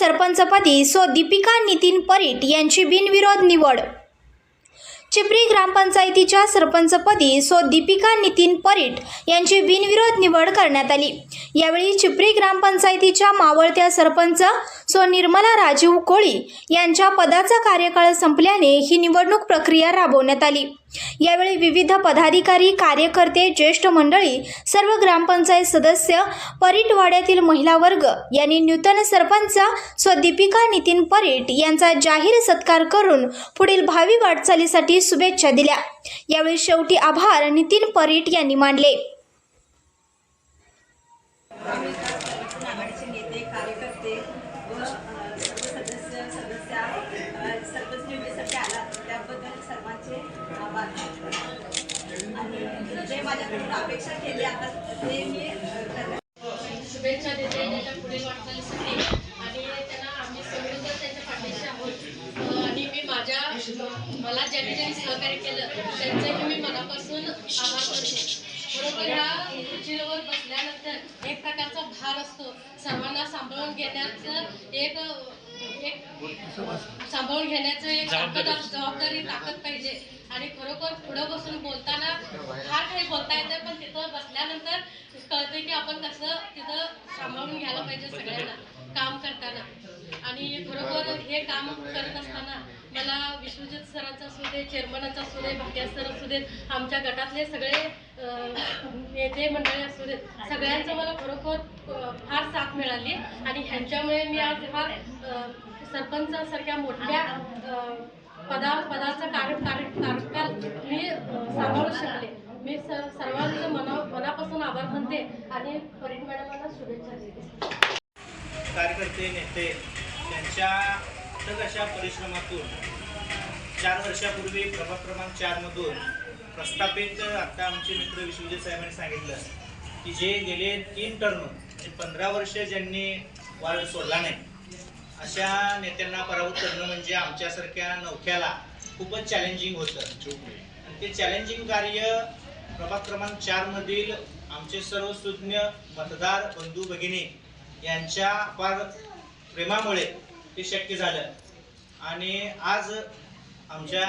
सरपंचपदी सो दीपिका नितीन परीट यांची बिनविरोध निवड. चिपरी ग्रामपंचायतीच्या सरपंचपदी सो दीपिका नितीन परीट यांची बिनविरोध निवड करण्यात आली. यावेळी चिपरी ग्रामपंचायतीच्या मावळत्या सरपंच सो निर्मला राजीव कोळी यांच्या पदाचा कार्यकाळ संपल्याने ही निवडणूक प्रक्रिया राबवण्यात आली. यावेळी विविध पदाधिकारी कार्यकर्ते ज्येष्ठ मंडळी सर्व ग्रामपंचायत सदस्य परीटवाड्यातील महिला वर्ग यांनी नूतन सरपंच स्व दीपिका नितीन परीट यांचा जाहीर सत्कार करून पुढील भावी वाटचालीसाठी शुभेच्छा दिल्या. यावेळी शेवटी आभार नितीन परीट यांनी मानले. आणि अपेक्षा केली. आता ते मी शुभेच्छा देते त्याच्या पुढील वाटचालीसाठी. आणि त्यांना आम्ही सर्वजण त्याच्या पाठीशी आहोत. आणि मी माझ्या मला ज्यांनी ज्यांनी सहकार्य केलं त्यांचंही मी मनापासून आभार करते. बरोबर ह्या खुर्चीवर बसल्यानंतर एक प्रकारचा भार असतो. सर्वांना सांभाळून घेण्याचं एक सांभाळून घेण्याचं एक ताकद जबाबदारी ताकद पाहिजे. आणि खरोखर पुढं बसून बोलताना फार काही बोलता येतं पण तिथं बसल्यानंतर कळतं की आपण कसं तिथं सांभाळून घ्यायला पाहिजे सगळ्यांना काम करताना. आणि खरोखर हे काम करत असताना मला विश्वजित सरांचा असू दे चेअरमनाचा असू दे भाग्या सर असू देत आमच्या गटातले सगळे नेते मंडळी असू देत सगळ्यांचं मला खरोखर फार साथ मिळाली. आणि ह्यांच्यामुळे मी आज हा सरपंचासारख्या मोठ्या पदा पदाचा कार्य कार्य कार्यकाल मी सांभाळू शकले. मी स सर्वांचं मना मनापासून आभार मानते आणि परीट मॅडमांना शुभेच्छा देते. कार्यकर्ते नेते त्यांच्या अथक अशा परिश्रमातून चार वर्षापूर्वी प्रभाग क्रमांक चारमधून प्रस्थापित आता आमचे मित्र विश्वविजय साहेबांनी सांगितलं की जे गेले तीन टर्म म्हणजे पंधरा वर्ष ज्यांनी वार्ड सोडला नाही अशा नेत्यांना पराभूत करणं म्हणजे आमच्यासारख्या नौख्याला खूपच चॅलेंजिंग होतं. आणि ते चॅलेंजिंग कार्य प्रभाग क्रमांक चारमधील आमचे सर्व सुज्ञ मतदार बंधू भगिनी यांच्या अपार प्रेमामुळे ते शक्य झालं. आणि आज आमच्या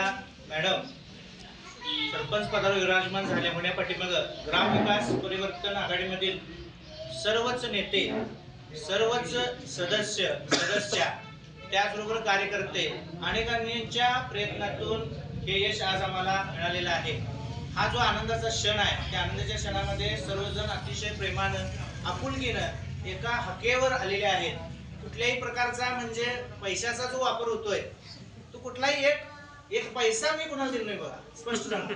मॅडम सरपंच पदावर विराजमान झाल्या. होण्यापाठीमागं ग्रामविकास परिवर्तन आघाडीमधील सर्वच नेते सर्वच सदस्य सदस्या त्याचबरोबर कार्यकर्ते अनेकांच्या प्रयत्नातून हे यश आज आम्हाला मिळालेलं आहे. हा जो आनंदाचा क्षण आहे त्या आनंदाच्या क्षणामध्ये सर्वजण अतिशय प्रेमानं आपुलकीनं एका हकेवर आलेले आहेत. कुठल्याही प्रकारचा म्हणजे पैशाचा जो वापर होतोय तो कुठलाही एक एक पैसा मी कुणाला दिला नाही बघा. स्पष्ट सांगतो.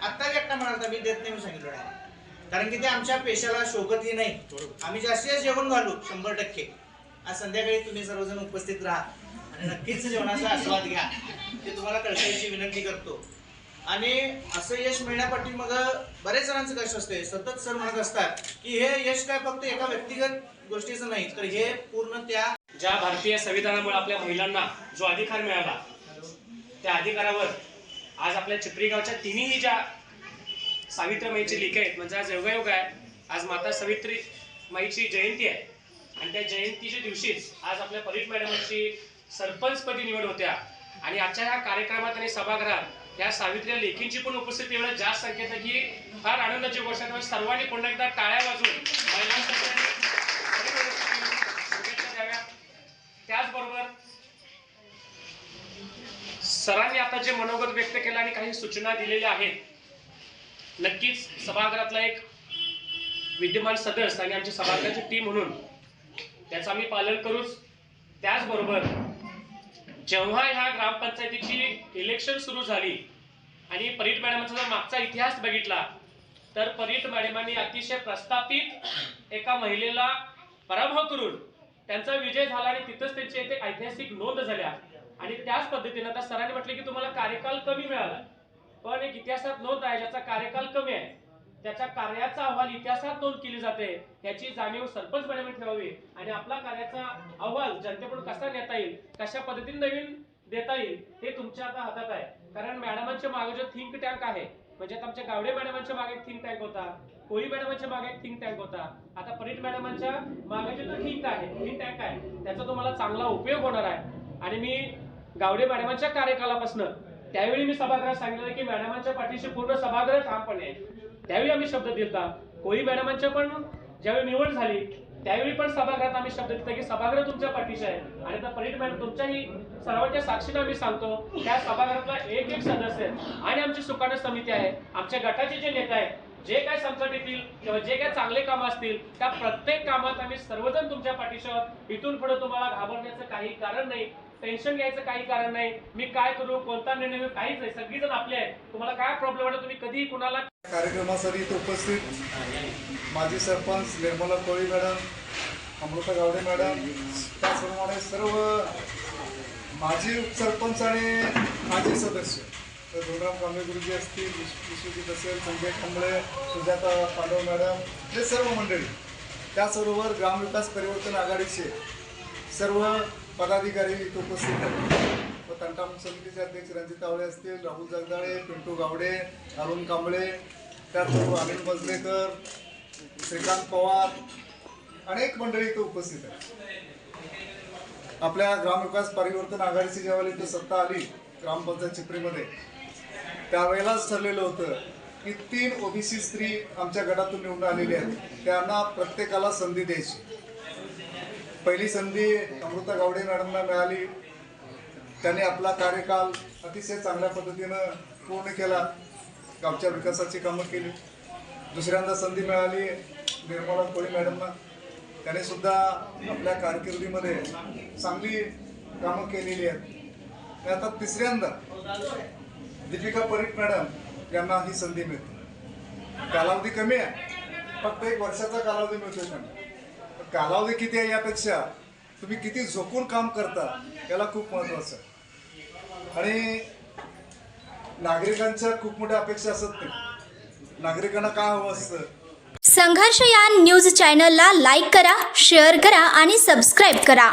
आत्ता व्यक्ता म्हणाल मी देत नाही मी सांगितलं. कारण की ते आमच्या पेशाला शोभतही नाही. आम्ही जास्तीत जेवण घालू शंभर टक्के. आज संध्याकाळी तुम्ही सर्वजण उपस्थित राहा आणि नक्कीच जेवणाचा आस्वाद घ्या. ते तुम्हाला कळकळीची विनंती करतो. आणि असं यश मिळण्यापाठी मग बरेच जणांचं कष्ट असते. सतत सर म्हणत असतात की हे यश काय फक्त एका व्यक्तिगत गोष्टीचं नाही तर हे पूर्ण त्या ज्या भारतीय संविधानामुळे आपल्या महिलांना जो अधिकार मिळाला त्या अधिकारावर आज आपल्या चिपरी गावच्या तिन्ही ज्या सावित्रीमाईची लिख आहेत म्हणजे आज योगायोग आहे आज माता सावित्री माईची जयंती आहे आणि त्या जयंतीच्या दिवशीच आज आपल्या परीट मॅडमांची सरपंचपदी निवड होत्या. आणि आजच्या ह्या कार्यक्रमात आणि सभागृहात या सावित्री लेखींची पण उपस्थिती एवढ्या जास्त संख्येत की फार आनंदाची गोष्ट आहे. त्यामुळे सर्वांनी पुन्हा एकदा टाळ्या वाजून महिलांसाठी शुभेच्छा द्याव्या. त्याचबरोबर सरांनी आता जे मनोगत व्यक्त केलं आणि काही सूचना दिलेल्या आहेत नक्कीच सभागृहातला एक विद्यमान सदस्य आणि आमची सभागृहाची टीम म्हणून त्याचं आम्ही पालन करूच. त्याचबरोबर जेव्हा ह्या ग्रामपंचायतीची इलेक्शन सुरू झाली आणि परीट मॅडमांचा जर मागचा इतिहास बघितला तर परीट मॅडमांनी अतिशय प्रस्थापित एका महिलेला पराभव करून त्यांचा विजय झाला आणि तिथंच त्यांची एक ऐतिहासिक नोंद झाल्या. आणि त्याच पद्धतीनं आता सरांनी म्हटलं की तुम्हाला कार्यकाल कमी मिळाला. पण एक इतिहासात नोंद आहे ज्याचा कार्यकाल कमी आहे. त्याच्या कार्याचा अहवाल इतिहासात नोंद केली जाते. याची जाणीव सरपंच मॅडमने ठेवावी. आणि आपला कार्याचा अहवाल जनतेकडून कसा नेता येईल कशा पद्धतीने नवीन देता येईल हे तुमच्या आता हातात आहे. कारण मॅडमांच्या मागे जो थिंक टँक आहे म्हणजे आमच्या गावडे मॅडमांच्या मागे एक थिंक टँक होता कोळी मॅडमांच्या मागे एक थिंक टँक होता. आता परीट मॅडमांच्या मागे जो थिंक आहे थिंक टँक आहे त्याचा तुम्हाला चांगला उपयोग होणार आहे. आणि मी गावडे मॅडमांच्या कार्यकालापासून त्यावेळी मी सभागृहात सांगितलं की मॅडमांच्या पाठीशी पूर्ण सभागृह ठामपणे आहे. त्यावेळी आम्ही शब्द दिलता. कोळी मॅडमांच्या पण ज्यावेळी निवड झाली त्यावेळी पण सभागृहात आम्ही शब्द दिलता की सभागृह तुमच्या पाठीशी आहे. आणि आता परीट मॅडम तुमच्याही सर्वांच्या साक्षीने आम्ही सांगतो त्या सभागृहातला एक एक सदस्य आणि आमची सुकाणू समिती आहे. आमच्या गटाचे जे नेते आहेत जे काय संकट येतील किंवा जे काय चांगले काम असतील त्या प्रत्येक कामात आम्ही सर्वजण तुमच्या पाठीशी आहोत. इथून पुढे तुम्हाला घाबरण्याचं काही कारण नाही. टेन्शन घ्यायचं काही कारण नाही. मी काय करू कोणता निर्णय घेऊ काहीच नाही. सगळीजण आपले आहेत. तुम्हाला काय प्रॉब्लेम वाटत तुम्ही कधीही कुणाला कार्यक्रमासाठी इथे उपस्थित माजी सरपंच निर्मला कोळी मॅडम अमृता गावडे मॅडम त्याचप्रमाणे सर्व माजी उपसरपंच आणि माजी सदस्य. तर धोनराम कांबळे गुरुजी असतील विश्वजीत असेल संजय कांबळे सुजाता पांडव मॅडम हे सर्व मंडळी त्याचबरोबर ग्रामविकास परिवर्तन आघाडीचे सर्व पदाधिकारी इथे उपस्थित आहेत. व तंटाम समितीचे अध्यक्ष रणजित तावडे असतील राहुल जगदाळे पिंटू गावडे अरुण कांबळे त्याचबरोबर अनिल बजलेकर श्रीकांत पवार अनेक मंडळी इथे उपस्थित आहेत. आपल्या ग्रामविकास परिवर्तन आघाडीची ज्यावेळेला इथे सत्ता आली ग्रामपंचायत चिपरीमध्ये त्यावेळेलाच ठरलेलं होतं की तीन ओबीसी स्त्री आमच्या गटातून निवडून आलेली आहेत. त्यांना प्रत्येकाला संधी द्यायची. पहिली संधी अमृता गावडे मॅडमला मिळाली. त्यांनी आपला कार्यकाल अतिशय चांगल्या पद्धतीनं पूर्ण केला. गावच्या विकासाची कामं केली. दुसऱ्यांदा संधी मिळाली निर्मला कोळी मॅडमना. त्याने सुद्धा आपल्या कारकिर्दीमध्ये चांगली कामं केलेली आहेत. आणि आता तिसऱ्यांदा दीपिका परीट मॅडम यांना ही संधी मिळते. कालावधी कमी आहे. फक्त एक वर्षाचा कालावधी मिळतोय त्यांना. कालावधी किती आहे यापेक्षा? तुम्ही किती झोकून काम करता याला खूप महत्वाचं आहे. आणि नागरिकांच्या खूप मोठ्या अपेक्षा असत नाही. नागरिकांना काय हवं असतं? संघर्ष या न्यूज चॅनलला लाईक करा शेअर करा आणि सबस्क्राईब करा.